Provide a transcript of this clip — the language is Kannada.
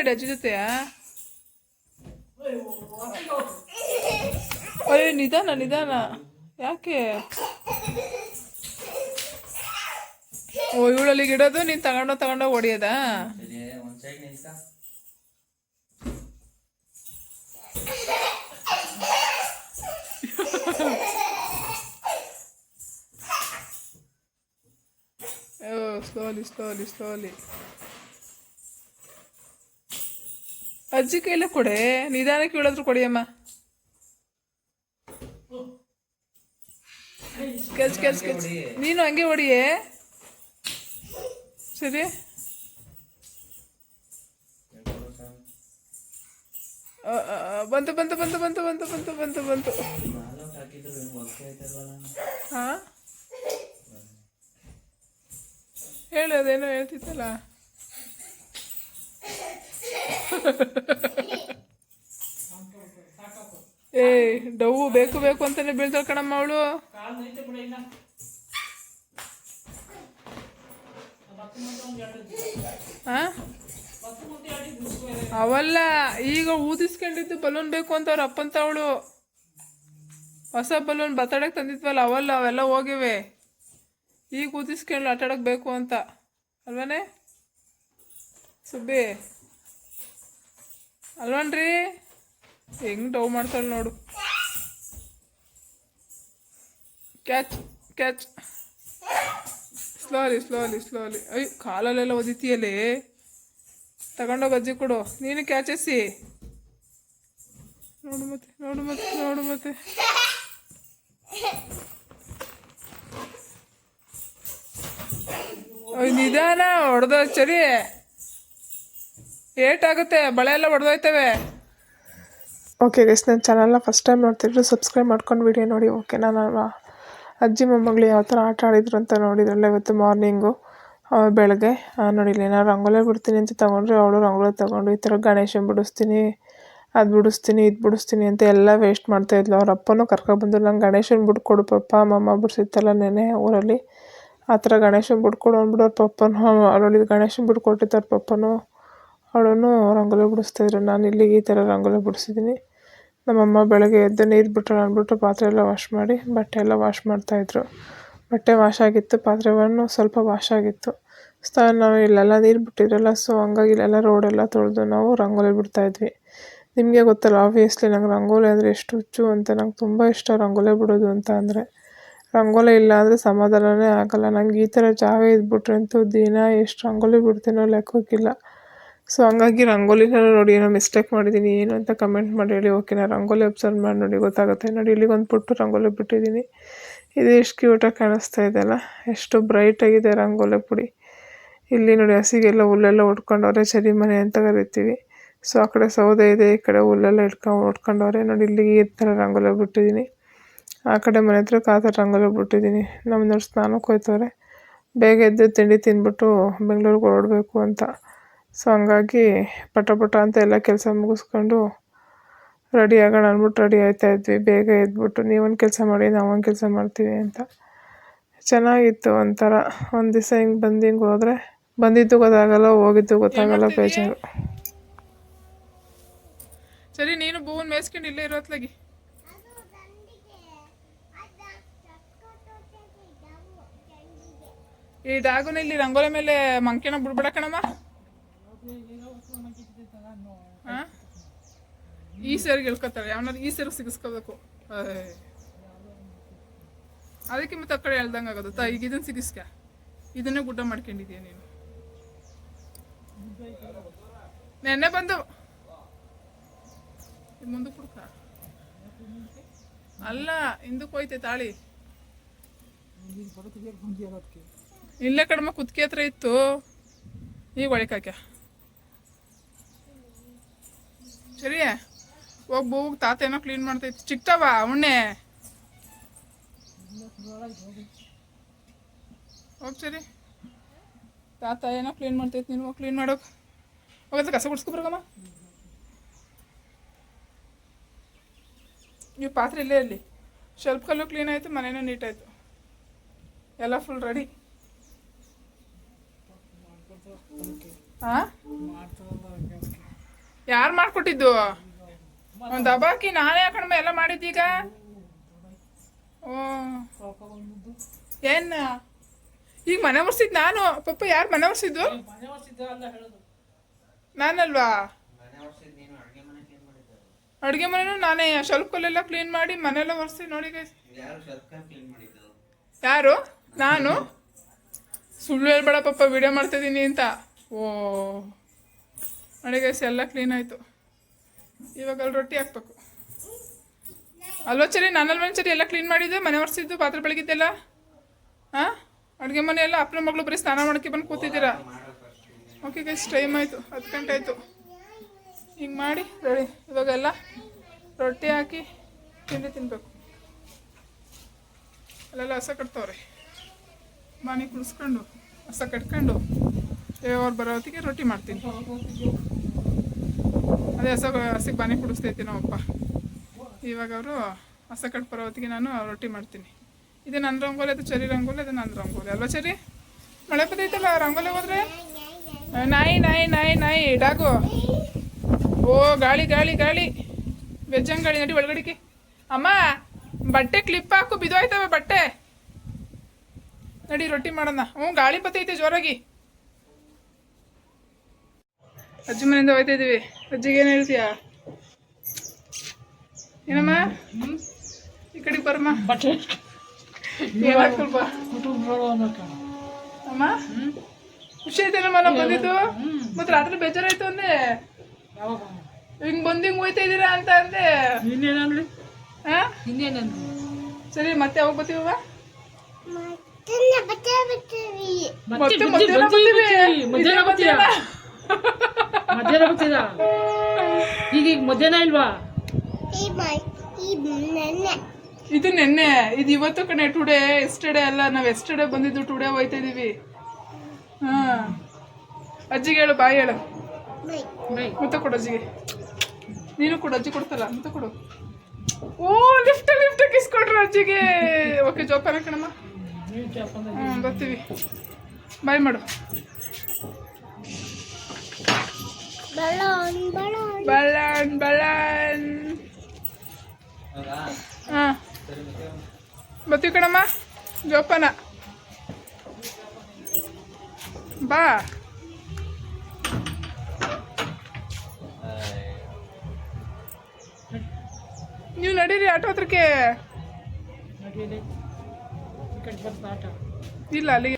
ಮಾತಾಡಿ ಜೊತೆ ಅಯ್ಯೋ, ನಿಧಾನ ನಿಧಾನ. ಯಾಕೆ? ಓ, ಇವಳಲ್ಲಿ ಗಿಡೋದು, ನೀನು ತಗೊಂಡೋ ತಗೊಂಡೋ ಹೊಡಿಯೋದಾ? ಸ್ಲೋಲಿ ಸ್ಲೋಲಿ ಸ್ಲೋಲಿ ಅಜ್ಜಿ ಕೈಲೇ ಕೊಡೆ. ನಿಧಾನಕ್ಕೆ ಕೊಡಿ ಕೊಡಿಯಮ್ಮ. ಕೆಲ್ಸ ಕೆಲ್ಸ ಕೆಲ್ಸ. ನೀನು ಹಂಗೆ ಹೊಡಿಯೇ? ಸರಿ. ಬಂತು ಬಂತು ಬಂತು ಬಂತು ಬಂತು ಬಂತು ಬಂತು ಬಂತು. ಹಾ? ಹೇಳು, ಅದೇನೋ ಹೇಳ್ತಿತ್ತಲ್ಲ? ಏಯ್ ಡವ್ವು ಬೇಕು ಬೇಕು ಅಂತಾನೆ ಬೀಳ್ತಾಳ ಕಣಮ್ಮ ಅವಳು. ಅವಲ್ಲ, ಈಗ ಊದಿಸ್ಕೊಂಡಿದ್ದು ಬಲೂನ್ ಬೇಕು ಅಂತ ಅವ್ರ ಅಪ್ಪಂತ ಅವಳು. ಹೊಸ ಬಲೂನ್ ಬತ್ತಾಡಕ್ ತಂದಿದ್ವಲ್ಲ, ಅವಲ್ಲ, ಅವೆಲ್ಲ ಹೋಗಿವೆ. ಈಗ ಊದಿಸ್ಕೊಂಡು ಆಟಾಡಕ್ ಬೇಕು ಅಂತ. ಅಲ್ವನೇ? ಸುಬ್ಬಿ. ಅಲ್ವನ್ರಿ? ಹೆಂಗ್ ಡವ್ ಮಾಡ್ತಾಳೆ ನೋಡು. Catch catch slowly slowly slowly ಅಯ್ಯೋ, ಕಾಲಲ್ಲೆಲ್ಲ ಒದಿತೀಯಲ್ಲಿ ತಗೊಂಡೋಗಿ ಅಜ್ಜಿ ಕೊಡು. ನೀನು ಕ್ಯಾಚಸ್ಸಿ ನೋಡು ಮತ್ತೆ ನೋಡು ಮತ್ತೆ ನೋಡು ಮತ್ತೆ. ನಿಧಾನ, ಹೊಡೆದ ಸರಿ ಏಟಾಗುತ್ತೆ ಬಳೆ ಎಲ್ಲ ಹೊಡೆದೋಯ್ತವೆ ಓಕೆ ಗೈಸ್ ನನ್ನ ಚಾನಲ್ನ ಫಸ್ಟ್ ಟೈಮ್ ನೋಡ್ತಿದ್ರು ಸಬ್ಸ್ಕ್ರೈಬ್ ಮಾಡ್ಕೊಂಡು ವಿಡಿಯೋ ನೋಡಿ ಓಕೆ ನಾನು ಅಜ್ಜಿ ಮೊಮ್ಮಗಳು ಯಾವ ಥರ ಆಟ ಆಡಿದ್ರು ಅಂತ ನೋಡಿದ್ರಲ್ಲ ಇವತ್ತು ಮಾರ್ನಿಂಗು ಬೆಳಗ್ಗೆ. ಆ, ನೋಡಿ ಇಲ್ಲಿ ನಾನು ರಂಗೋಲೆ ಬಿಡ್ತೀನಿ ಅಂತ ತೊಗೊಂಡ್ರೆ ಅವಳು ರಂಗೋಲಿ ತೊಗೊಂಡು ಈ ಥರ ಗಣೇಶನ ಬಿಡಿಸ್ತೀನಿ ಅದು ಬಿಡಿಸ್ತೀನಿ ಇದು ಬಿಡಿಸ್ತೀನಿ ಅಂತ ಎಲ್ಲ ವೇಸ್ಟ್ ಮಾಡ್ತಾಯಿದ್ಲು ಅವ್ರ ಅಪ್ಪನೂ ಕರ್ಕೊಬಂದು ನಂಗೆ ಗಣೇಶನ ಬಿಟ್ಕೊಡು ಪಪ್ಪ ಮಮ್ಮ ಬಿಡಿಸಿತ್ತಲ್ಲ ನೆನೆ ಊರಲ್ಲಿ. ಆ ಥರ ಗಣೇಶನ ಬಿಡ್ಕೊಡು ಅಂದ್ಬಿಟ್ಟು ಅವ್ರ ಪಪ್ಪನೂ ಅವಳಿಗೆ ಗಣೇಶನ ಬಿಟ್ಕೊಟ್ಟಿತ್ತು ಅವ್ರ ಪಪ್ಪನೂ. ಅವಳನ್ನು ರಂಗೋಲಿ ಬಿಡಿಸ್ತಾಯಿದ್ರು ನಾನು ಇಲ್ಲಿಗೆ ಈ ಥರ ರಂಗೋಲಿ ಬಿಡಿಸಿದ್ದೀನಿ ನಮ್ಮಮ್ಮ ಬೆಳಗ್ಗೆ ಎದ್ದು ನೀರು ಬಿಟ್ಟರು ಅಂದ್ಬಿಟ್ಟು ಪಾತ್ರೆ ಎಲ್ಲ ವಾಶ್ ಮಾಡಿ ಬಟ್ಟೆ ಎಲ್ಲ ವಾಶ್ ಮಾಡ್ತಾಯಿದ್ರು ಬಟ್ಟೆ ವಾಶ್ ಆಗಿತ್ತು, ಪಾತ್ರೆಗಳನ್ನು ಸ್ವಲ್ಪ ವಾಶ್ ಆಗಿತ್ತು. ಸ್ಥಾನ ನಾವು ಇಲ್ಲೆಲ್ಲ ನೀರು ಬಿಟ್ಟಿದ್ರಲ್ಲ ಸೊ ಹಂಗಾಗಿ ಇಲ್ಲೆಲ್ಲ ರೋಡೆಲ್ಲ ತೊಳೆದು ನಾವು ರಂಗೋಲಿ ಬಿಡ್ತಾಯಿದ್ವಿ ನಿಮಗೆ ಗೊತ್ತಲ್ಲ ಆಬ್ವಿಯಸ್ಲಿ ನಂಗೆ ರಂಗೋಲಿ ಅಂದರೆ ಎಷ್ಟು ಹುಚ್ಚು ಅಂತ, ನಂಗೆ ತುಂಬ ಇಷ್ಟ ರಂಗೋಲಿ ಬಿಡೋದು ಅಂತ ಅಂದರೆ. ರಂಗೋಲಿ ಇಲ್ಲ ಅಂದರೆ ಸಮಾಧಾನವೇ ಆಗಲ್ಲ. ನಂಗೆ ಈ ಥರ ಜಾಗ ಇದ್ಬಿಟ್ರೆ ಅಂತೂ ದಿನ ಎಷ್ಟು ರಂಗೋಲಿ ಬಿಡ್ತೀನೋ ಲೆಕ್ಕಕ್ಕಿಲ್ಲ. ಸೊ ಹಂಗಾಗಿ ರಂಗೋಲಿನ ನೋಡಿ, ಏನೋ ಮಿಸ್ಟೇಕ್ ಮಾಡಿದ್ದೀನಿ ಏನು ಅಂತ ಕಮೆಂಟ್ ಮಾಡಿ ಹೇಳಿ ಓಕೆ ನಾನು ರಂಗೋಲಿ ಅಬ್ಸರ್ವ್ ಮಾಡಿ ನೋಡಿ, ಗೊತ್ತಾಗುತ್ತೆ. ನೋಡಿ, ಇಲ್ಲಿಗೆ ಒಂದು ಪುಟ್ಟು ರಂಗೋಲಿ ಬಿಟ್ಟಿದ್ದೀನಿ. ಇದು ಎಷ್ಟು ಕ್ಯೂಟಾಗಿ ಕಾಣಿಸ್ತಾ ಇದೆಯಲ್ಲ ಎಷ್ಟು ಬ್ರೈಟ್ ಆಗಿದೆ ರಂಗೋಲಿ ಪುಡಿ. ಇಲ್ಲಿ ನೋಡಿ, ಹಸಿಗೆಲ್ಲ ಹುಲ್ಲೆಲ್ಲ ಉಟ್ಕೊಂಡವ್ರೆ ಚರಿ ಮನೆ ಅಂತ ಕರಿತೀವಿ. ಸೊ ಆ ಕಡೆ ಸೌದೆ ಇದೆ, ಈ ಕಡೆ ಹುಲ್ಲೆಲ್ಲ ಇಟ್ಕೊಂಡು ಉಟ್ಕೊಂಡವ್ರೆ. ನೋಡಿ ಇಲ್ಲಿಗೆ ಈ ಥರ ರಂಗೋಲಿ ಬಿಟ್ಟಿದ್ದೀನಿ. ಆ ಕಡೆ ಮನೆ ಹತ್ರ ಆ ರಂಗೋಲಿ ಬಿಟ್ಟಿದ್ದೀನಿ. ನಮ್ಮನವ್ರು ಸ್ನಾನಕ್ಕೆ ಹೋಯ್ತವ್ರೆ. ಬೇಗ ಎದ್ದು ತಿಂಡಿ ತಿಂದ್ಬಿಟ್ಟು ಬೆಂಗಳೂರಿಗೆ ಹೊರಡಬೇಕು ಅಂತ. ಸೊ ಹಂಗಾಗಿ ಪಟ ಪಟ ಅಂತ ಎಲ್ಲ ಕೆಲಸ ಮುಗಿಸ್ಕೊಂಡು ರೆಡಿ ಆಗೋಣ ಅಂದ್ಬಿಟ್ಟು ರೆಡಿ ಆಯ್ತಾ ಇದ್ವಿ. ಬೇಗ ಎದ್ಬಿಟ್ಟು ನೀವೊಂದು ಕೆಲಸ ಮಾಡಿ ನಾವೊಂದು ಕೆಲಸ ಮಾಡ್ತೀವಿ ಅಂತ. ಚೆನ್ನಾಗಿತ್ತು ಒಂಥರ. ಒಂದು ದಿವಸ ಹಿಂಗೆ ಬಂದು ಹಿಂಗೆ ಹೋದರೆ ಬಂದಿದ್ದು ಗೊತ್ತಾಗಲ್ಲ ಹೋಗಿದ್ದು ಗೊತ್ತಾಗಲ್ಲ ಬೇಜಾರು ಸರಿ ನೀನು ಬೂನ್ ಮೇಯ್ಸ್ಕೊಂಡು ಇಲ್ಲೇ ಇರೋತ್ಲಾಗಿ ಈ ಡಾಗುನ ಇಲ್ಲಿ ರಂಗೋಲಿ ಮೇಲೆ ಮಂಕೆನ ಬಿಡ್ಬಿಡಕ್ಕಣಮ್ಮ ಕಣಮ್ಮ. ಹಾ? ಈ ಸರಿಗೆ ಇಳ್ಕೊತಾರೆ ಯಾವನಾರು ಈ ಸರಿಗೆ ಸಿಗಿಸ್ಕೋಬೇಕು. ಅದಕ್ಕೆ ಮತ್ತೆ ಆ ಕಡೆ ಹೇಳ್ದಂಗೆ ಆಗೋದು. ತಾ, ಈಗ ಇದನ್ನ ಸಿಗಿಸ್ಕ. ಇದನ್ನೇ ಗುಡ್ಡ ಮಾಡ್ಕೊಂಡಿದ್ಯಾ ನೀನು? ನೆನ್ನೆ ಬಂದು. ಮುಂದಕ್ಕೆ ಹುಡ್ಕ? ಅಲ್ಲ, ಹಿಂದಕ್ಕೆ ಹೋಯ್ತೆ ತಾಳಿ. ಇಲ್ಲೇ ಕಡಿಮೆ ಕುತ್ಕೆ ಹತ್ರ ಇತ್ತು. ಈಗ ಒಳಕಾಕ್ಯ ಸರಿ, ಹೋಗಿ ಹೋಗಿ ತಾತ ಏನೋ ಕ್ಲೀನ್ ಮಾಡ್ತೈತಿ. ಚಿಕ್ತವ ಉಣ್ಣೆ ಹೋಗಿ ಸರಿ. ತಾತ ಏನೋ ಕ್ಲೀನ್ ಮಾಡ್ತೈತಿ ನೀನು ಕ್ಲೀನ್ ಮಾಡೋಕೆ. ಹೋಗತ್ತೆ ಕಸ ಗುಡ್ಸ್ಕೊಬ್ರಗಮ್ಮ ನೀವು ಪಾತ್ರೆ ಇಲ್ಲೇ ಇರಲಿ. ಶೆಲ್ಫ್ ಕಲ್ಲು ಕ್ಲೀನ್ ಆಯಿತು, ಮನೇನೂ ನೀಟ್ ಎಲ್ಲ ಫುಲ್ ರೆಡಿ ಹಾಂ ಯಾರು ಮಾಡ್ಕೊಟ್ಟಿದ್ದು? ಒಂದು ದಬಾಕಿ ನಾನೇ ಕಡಿಮೆ ಎಲ್ಲ ಮಾಡಿದ್ದೀಗ ಓ. ಏನ್? ಈಗ ಮನೆ ಒರ್ಸಿದ್ ನಾನು. ಪಪ್ಪ ಯಾರು ಮನೆ ಒರ್ಸಿದ್ದು? ನಾನಲ್ವಾ? ಅಡುಗೆ ಮನೆನೂ ನಾನೇ. ಶಲ್ಕಲ್ಲೆಲ್ಲ ಕ್ಲೀನ್ ಮಾಡಿ ಮನೆಲ್ಲ ಒರೆಸಿ ನೋಡಿ ಯಾರು? ನಾನು? ಸುಳ್ಳು ಹೇಳ್ಬೇಡ ಪಪ್ಪ ವಿಡಿಯೋ ಮಾಡ್ತಿದ್ದೀನಿ ಅಂತ. ಓ. ನೋಡಿ ಗೈಸ್ ಎಲ್ಲ ಕ್ಲೀನ್ ಆಯಿತು. ಇವಾಗ ಅಲ್ಲಿ ರೊಟ್ಟಿ ಹಾಕ್ಬೇಕು. ಅಲ್ವಾ ಚರಿ ನಾನಲ್ವ ಚರಿ ಎಲ್ಲ ಕ್ಲೀನ್ ಮಾಡಿದ್ದೆ, ಮನೆ ಒರೆಸಿದ್ದು, ಪಾತ್ರೆ ಬೆಳಗಿದ್ದೆಲ್ಲ? ಹಾಂ? ಅಡುಗೆ ಮನೆ ಎಲ್ಲ ಅಪ್ಪನ ಮಗಳು ಬರೀ ಸ್ನಾನ ಮಾಡೋಕ್ಕೆ ಬಂದು ಕೂತಿದ್ದೀರಾ? ಓಕೆ ಗೈಸ್ ಟೈಮ್ ಆಯಿತು. ಹತ್ತು ಗಂಟೆ ಆಯಿತು. ಹಿಂಗೆ ಮಾಡಿ ರೆಡಿ ಇವಾಗೆಲ್ಲ ರೊಟ್ಟಿ ಹಾಕಿ ತಿಂಡಿ ತಿನ್ನಬೇಕು ಅಲ್ಲೆಲ್ಲ ಹಸ ಕಟ್ತವ್ರೆ. ಮನೆ ಕುಳಿಸ್ಕೊಂಡು, ಹಸ ಕಟ್ಕೊಂಡು. ಅವ್ರು ಬರೋ ಹೊತ್ತಿಗೆ ರೊಟ್ಟಿ ಮಾಡ್ತೀನಿ. ಅದೇ ಹಸ, ಹಸಿಗೆ ಬಾನಿ ಕುಡಿಸ್ತೈತಿ ನಮ್ಮಪ್ಪ ಇವಾಗ ಅವರು ಹಸ ಕಟ್ ಬರೋ ಹೊತ್ತಿಗೆ ನಾನು ರೊಟ್ಟಿ ಮಾಡ್ತೀನಿ. ಇದು ನನ್ನ ರಂಗೋಲಿ, ಅದು ಚರಿ ರಂಗೋಲಿ, ಅದು ನನ್ನ ರಂಗೋಲಿ. ಅಲ್ವಾ ಚರಿ ಮಳೆ ಬದೈತಲ್ಲ ರಂಗೋಲಿ ಹೋದ್ರೆ? ನಾಯಿ ನಾಯಿ ನಾಯಿ ನಾಯಿ, ಡಾಗು. ಓ, ಗಾಳಿ ಗಾಳಿ ಗಾಳಿ. ಬೆಜ್ಜಂಗ್ ಗಾಳಿ, ನಡಿ ಒಳಗಡಿಕೆ ಅಮ್ಮ, ಬಟ್ಟೆ ಕ್ಲಿಪ್ ಹಾಕು ಬಿದೋಯ್ತವೆ ಬಟ್ಟೆ. ನಡಿ, ರೊಟ್ಟಿ ಮಾಡೋಣ. ಹ್ಞೂ, ಗಾಳಿ ಬತ್ತೈತೆ ಜೋರಾಗಿ. ಅಜ್ಜಿ ಮನೆಯಿಂದ ಹೋಯ್ತಾ ಇದೀವಿ. ಅಜ್ಜಿಗೆ ಏನು ಹೇಳ್ತೀಯಾ? ಏನಮ್ಮ? ಈ ಕಡೆಗೆ ಬರಮ್ಮ. ಬಟ್ಟೆ ಅಮ್ಮ? ಖುಷಿ ಐತೇನಮ್ಮ ನಾವು ಬಂದಿದ್ದು? ಮತ್ತೆ ರಾತ್ರಿ ಬೇಜಾರಾಯ್ತು ಅಂದೆ. ಹಿಂಗ್ ಬಂದು ಹಿಂಗ್ ಹೋಯ್ತಾ ಇದೀರಾ ಅಂತ ಅಂದೆ. ಇನ್ನೇನಂದ್ರಿ ಹಾ ಇನ್ನೇನಂದ್ರಿ ಸರಿ ಮತ್ತೆ ಯಾವಾಗ ಬರ್ತೀವಮ್ಮ ಮತ್ತೆ ಮತ್ತೆ ಬರ್ತೀವಿ. ಮಧ್ಯಾಹ್ನ ಬುದ್ಧಿ ಬರ್ತೀವಿ. ಮಧ್ಯಾಹ್ನ ಇದೇ ಬರ್ತೀರಾ? ಈಗ ಈಗ ಮಧ್ಯಾಹ್ನ ಇಲ್ವಾ? ಇದು ನೆನ್ನೆ ಇದು ಇವತ್ತು ಕಣೆ ಟುಡೇ ಎಸ್ಟರ್ಡೇ ಅಲ್ಲ ನಾವು ಎಸ್ಟರ್ಡೇ ಬಂದಿದ್ದು ಟುಡೇ ಹೋಯ್ತಾ ಇದೀವಿ. ಹಾ. ಅಜ್ಜಿಗೆ ಹೇಳು ಬಾಯಿ ಹೇಳು. ಬೈ ಮುತ್ತ ಕೊಡು ಅಜ್ಜಿಗೆ. ನೀನು ಕೊಡು ಅಜ್ಜಿ ಕೊಡ್ತಲ್ಲ ಮುತ್ತ ಕೊಡು. ಓ ಲಿಫ್ಟ್ ಲಿಫ್ಟ್ ಕಿಸ್ಕೊಟ್ರು ಅಜ್ಜಿಗೆ. ಓಕೆ ಜೋಪಾನ ಕಣಮ್ಮ. ಬರ್ತೀವಿ. ಬಾಯ್ ಮಾಡು. ಬಳ್ಳಾನ್ ಬಳ್ಳಾನ್ ಹೌದಾ ಹಾಂ ಸರಿ ಮತ್ತೆ ಬರ್ತೀವಿ ಕಣಮ್ಮ ಜೋಪಾನ ಬಾ ನೀವು ನಡೀರಿ ಆಟೋ ಹತ್ರಕ್ಕೆ ನಡೀಲಿ ಈ ಕಡೆ ಬರ್ತಾ ಆಟ ಇಲ್ಲ ಅಲ್ಲಿಗೆ